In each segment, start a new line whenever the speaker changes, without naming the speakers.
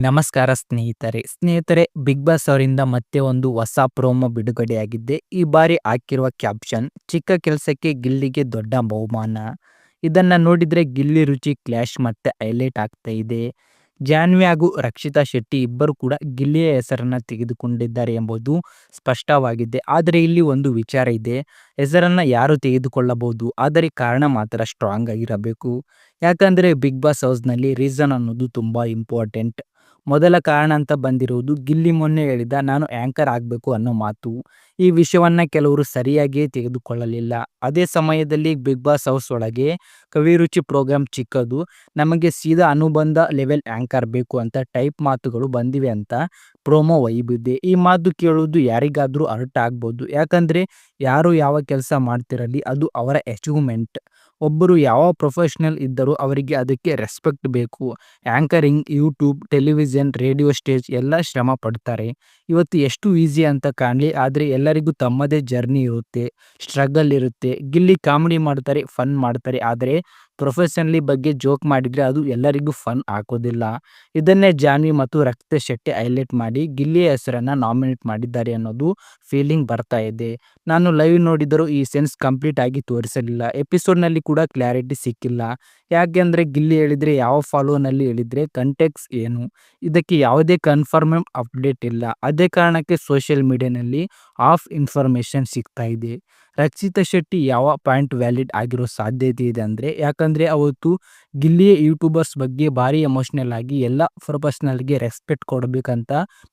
ನಮಸ್ಕಾರ ಸ್ನೇಹಿತರೆ. ಸ್ನೇಹಿತರೆ ಬಿಗ್ ಬಾಸ್ ಅವರಿಂದ ಮತ್ತೆ ಒಂದು ಹೊಸ ಪ್ರೋಮೋ ಬಿಡುಗಡೆಯಾಗಿದೆ. ಈ ಬಾರಿ ಹಾಕಿರುವ ಕ್ಯಾಪ್ಷನ್, ಚಿಕ್ಕ ಕೆಲಸಕ್ಕೆ ಗಿಲ್ಲಿಗೆ ದೊಡ್ಡ ಬಹುಮಾನ. ಇದನ್ನು ನೋಡಿದ್ರೆ ಗಿಲ್ಲಿ ರುಚಿ ಕ್ಲಾಶ್ ಮತ್ತೆ ಹೈಲೈಟ್ ಆಗ್ತಾ ಇದೆ. ಜಾನ್ವಿ ಹಾಗೂ ರಕ್ಷಿತಾ ಶೆಟ್ಟಿ ಇಬ್ಬರು ಕೂಡ ಗಿಲ್ಲಿಯ ಹೆಸರನ್ನ ತೆಗೆದುಕೊಂಡಿದ್ದಾರೆ ಎಂಬುದು ಸ್ಪಷ್ಟವಾಗಿದೆ. ಆದರೆ ಇಲ್ಲಿ ಒಂದು ವಿಚಾರ ಇದೆ. ಹೆಸರನ್ನ ಯಾರು ತೆಗೆದುಕೊಳ್ಳಬಹುದು? ಆದರೆ ಕಾರಣ ಮಾತ್ರ ಸ್ಟ್ರಾಂಗ್ ಆಗಿರಬೇಕು. ಯಾಕಂದ್ರೆ ಬಿಗ್ ಬಾಸ್ ಹೌಸ್ನಲ್ಲಿ ರೀಸನ್ ಅನ್ನೋದು ತುಂಬಾ ಇಂಪಾರ್ಟೆಂಟ್ ಮೊದಲ ಕಾರಣ ಅಂತ ಬಂದಿರುವುದು ಗಿಲ್ಲಿ ಮೊನ್ನೆ ಹೇಳಿದ ನಾನು ಆ್ಯಂಕರ್ ಆಗಬೇಕು ಅನ್ನೋ ಮಾತು. ಈ ವಿಷಯವನ್ನು ಕೆಲವರು ಸರಿಯಾಗಿಯೇ ತೆಗೆದುಕೊಳ್ಳಲಿಲ್ಲ. ಅದೇ ಸಮಯದಲ್ಲಿ ಬಿಗ್ ಬಾಸ್ ಹೌಸ್ ಒಳಗೆ ಕವಿರುಚಿ ಪ್ರೋಗ್ರಾಮ್ ಚಿಕ್ಕದು, ನಮಗೆ ಸೀದಾ ಅನುಬಂಧ ಲೆವೆಲ್ ಆ್ಯಂಕರ್ ಬೇಕು ಅಂತ ಟೈಪ್ ಮಾತುಗಳು ಬಂದಿವೆ ಅಂತ ಪ್ರೋಮೋ ವೈಬಿದೆ ಈ ಮಾತು ಕೇಳುವುದು ಯಾರಿಗಾದರೂ ಅರ್ಟ್ ಆಗ್ಬೋದು. ಯಾಕಂದರೆ ಯಾರು ಯಾವ ಕೆಲಸ ಮಾಡ್ತಿರಲಿ ಅದು ಅವರ ಅಚೀವ್ಮೆಂಟ್ ಒಬ್ಬರು ಯಾವ ಪ್ರೊಫೆಷನಲ್ ಇದ್ದರೂ ಅವರಿಗೆ ಅದಕ್ಕೆ ರೆಸ್ಪೆಕ್ಟ್ ಬೇಕು. Anchoring YouTube television radio stage ಎಲ್ಲ ಶ್ರಮ ಪಡ್ತಾರೆ. ಇವತ್ತು ಎಷ್ಟು ಈಸಿ ಅಂತ ಕಾಣಲಿ, ಆದರೆ ಎಲ್ಲರಿಗೂ ತಮ್ಮದೇ ಜರ್ನಿ ಇರುತ್ತೆ. ಸ್ಟ್ರಗಲ್ ಇರುತ್ತೆ. ಗಿಲ್ಲಿ ಕಾಮಿಡಿ ಮಾಡ್ತಾರೆ ಫನ್ ಮಾಡ್ತಾರೆ, ಆದರೆ ಪ್ರೊಫೆಷನಲಿ ಬಗ್ಗೆ ಜೋಕ್ ಮಾಡಿದರೆ ಅದು ಎಲ್ಲರಿಗೂ ಫನ್ ಹಾಕೋದಿಲ್ಲ ಇದನ್ನೇ ಜಾನ್ವಿ ಮತ್ತು ರಕ್ತ ಶೆಟ್ಟಿ ಹೈಲೈಟ್ ಮಾಡಿ ಗಿಲ್ಲಿಯ ಹೆಸರನ್ನು ನಾಮಿನೇಟ್ ಮಾಡಿದ್ದಾರೆ ಅನ್ನೋದು ಫೀಲಿಂಗ್ ಬರ್ತಾ ಇದೆ. ನಾನು ಲೈವ್ ನೋಡಿದರೂ ಈ ಸೆನ್ಸ್ ಕಂಪ್ಲೀಟ್ ಆಗಿ ತೋರಿಸಲಿಲ್ಲ. ಎಪಿಸೋಡ್ನಲ್ಲಿ ಕೂಡ ಕ್ಲಾರಿಟಿ ಸಿಕ್ಕಿಲ್ಲ. ಯಾಕೆಂದರೆ ಗಿಲ್ಲಿ ಹೇಳಿದರೆ ಯಾವ ಫಾಲೋನಲ್ಲಿ ಹೇಳಿದರೆ ಕಂಟೆಕ್ಸ್ ಏನು? ಇದಕ್ಕೆ ಯಾವುದೇ ಕನ್ಫರ್ಮ್ ಅಪ್ಡೇಟ್ ಇಲ್ಲ. ಅದೇ ಕಾರಣಕ್ಕೆ ಸೋಷಿಯಲ್ ಮೀಡಿಯಾನಲ್ಲಿ ಆಫ್ ಇನ್ಫಾರ್ಮೇಷನ್ ಸಿಗ್ತಾ ಇದೆ. ರಕ್ಷಿತಾ ಶೆಟ್ಟಿ ಯಾವ ಪಾಯಿಂಟ್ ವ್ಯಾಲಿಡ್ ಆಗಿರೋ ಸಾಧ್ಯತೆ ಇದೆ ಅಂದರೆ, ಯಾಕಂದರೆ ಅವತ್ತು ಗಿಲ್ಲಿಯ ಯೂಟ್ಯೂಬರ್ಸ್ ಬಗ್ಗೆ ಭಾರಿ ಎಮೋಷ್ನಲ್ ಆಗಿ ಎಲ್ಲ ಪ್ರೊಫೆಷ್ನಲ್ಗೆ ರೆಸ್ಪೆಕ್ಟ್ ಕೊಡಬೇಕಂತ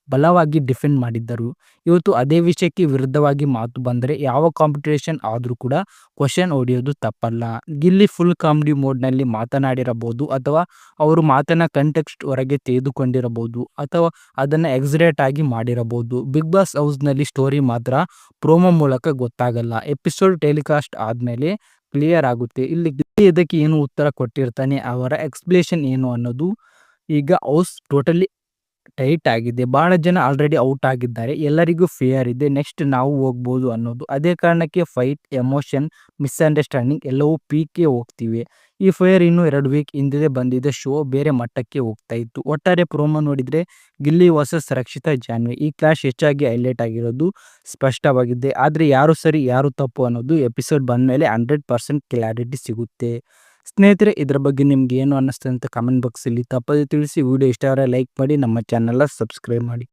ಬಲವಾಗಿ ಡಿಫೆಂಡ್ ಮಾಡಿದ್ದರು. ಇವತ್ತು ಅದೇ ವಿಷಯಕ್ಕೆ ವಿರುದ್ಧವಾಗಿ ಮಾತು ಬಂದರೆ ಯಾವ ಕಾಂಪಿಟೇಷನ್ ಆದರೂ ಕೂಡ ಕ್ವಶನ್ ಹೊಡೆಯೋದು ತಪ್ಪಲ್ಲ. ಗಿಲ್ಲಿ ಫುಲ್ ಕಾಮಿಡಿ ಮೋಡ್ನಲ್ಲಿ ಮಾತನಾಡಿರಬಹುದು ಅಥವಾ ಅವರು ಮಾತನ್ನ ಕಂಟೆಕ್ಸ್ಟ್ ಹೊರಗೆ ತೆಗೆದುಕೊಂಡಿರಬಹುದು ಅಥವಾ ಅದನ್ನು ಎಕ್ಸರೇಟ್ ಆಗಿ ಮಾಡಿರಬಹುದು. ಬಿಗ್ ಬಾಸ್ ಹೌಸ್ನಲ್ಲಿ ಸ್ಟೋರಿ ಮಾತ್ರ ಪ್ರೋಮೋ ಮೂಲಕ ಗೊತ್ತಾಗಲ್ಲ. ಎಪಿಸೋಡ್ ಟೆಲಿಕಾಸ್ಟ್ ಆದಮೇಲೆ ಕ್ಲಿಯರ್ ಆಗುತ್ತೆ. ಇಲ್ಲಿ ಇದಕ್ಕೆ ಏನು ಉತ್ತರ ಕೊಟ್ಟಿರ್ತಾನೆ, ಅವರ ಎಕ್ಸ್ಪ್ಲೇಷನ್ ಏನು ಅನ್ನೋದು ಈಗ ಹೌಸ್ ಟೋಟಲಿ ಟೈಟ್ ಆಗಿದೆ. ಬಹಳ ಜನ ಆಲ್ರೆಡಿ ಔಟ್ ಆಗಿದ್ದಾರೆ. ಎಲ್ಲರಿಗೂ ಫಿಯರ್ ಇದೆ. ನೆಕ್ಸ್ಟ್ ನಾವು ಹೋಗ್ಬೋದು ಅನ್ನೋದು. ಅದೇ ಕಾರಣಕ್ಕೆ ಫೈಟ್ ಎಮೋಷನ್ ಮಿಸ್ಅಂಡರ್ಸ್ಟ್ಯಾಂಡಿಂಗ್ ಎಲ್ಲವೂ ಪೀಕ್ಗೆ ಹೋಗ್ತಿವೆ. ಈ ಫೈರ್ ಇನ್ನು ಎರಡು ವೀಕ್ ಹಿಂದೆ ಬಂದಿದೆ. ಶೋ ಬೇರೆ ಮಟ್ಟಕ್ಕೆ ಹೋಗ್ತಾ ಇತ್ತು. ಒಟ್ಟಾರೆ ಪ್ರೋಮೋ ನೋಡಿದರೆ ಗಿಲ್ಲಿ ವರ್ಸಸ್ ರಕ್ಷಿತಾ ಜಾನ್ವಿ. ಈ ಕ್ಲಾಶ್ ಹೆಚ್ಚಾಗಿ ಹೈಲೈಟ್ ಆಗಿರೋದು ಸ್ಪಷ್ಟವಾಗಿದೆ. ಆದರೆ ಯಾರು ಸರಿ, ಯಾರು ತಪ್ಪು ಅನ್ನೋದು ಎಪಿಸೋಡ್ ಬಂದ ಮೇಲೆ ಹಂಡ್ರೆಡ್ ಪರ್ಸೆಂಟ್ ಕ್ಲಾರಿಟಿ ಸಿಗುತ್ತೆ. ಸ್ನೇಹಿತರೆ, ಇದರ ಬಗ್ಗೆ ನಿಮ್ಗೆ ಏನು ಅನ್ನಿಸ್ತದೆ ಅಂತ ಕಮೆಂಟ್ ಬಾಕ್ಸಲ್ಲಿ ತಪ್ಪದೆ ತಿಳಿಸಿ ವಿಡಿಯೋ ಇಷ್ಟ ಆದರೆ ಲೈಕ್ ಮಾಡಿ, ನಮ್ಮ ಚಾನಲ್ನ ಸಬ್ಸ್ಕ್ರೈಬ್ ಮಾಡಿ.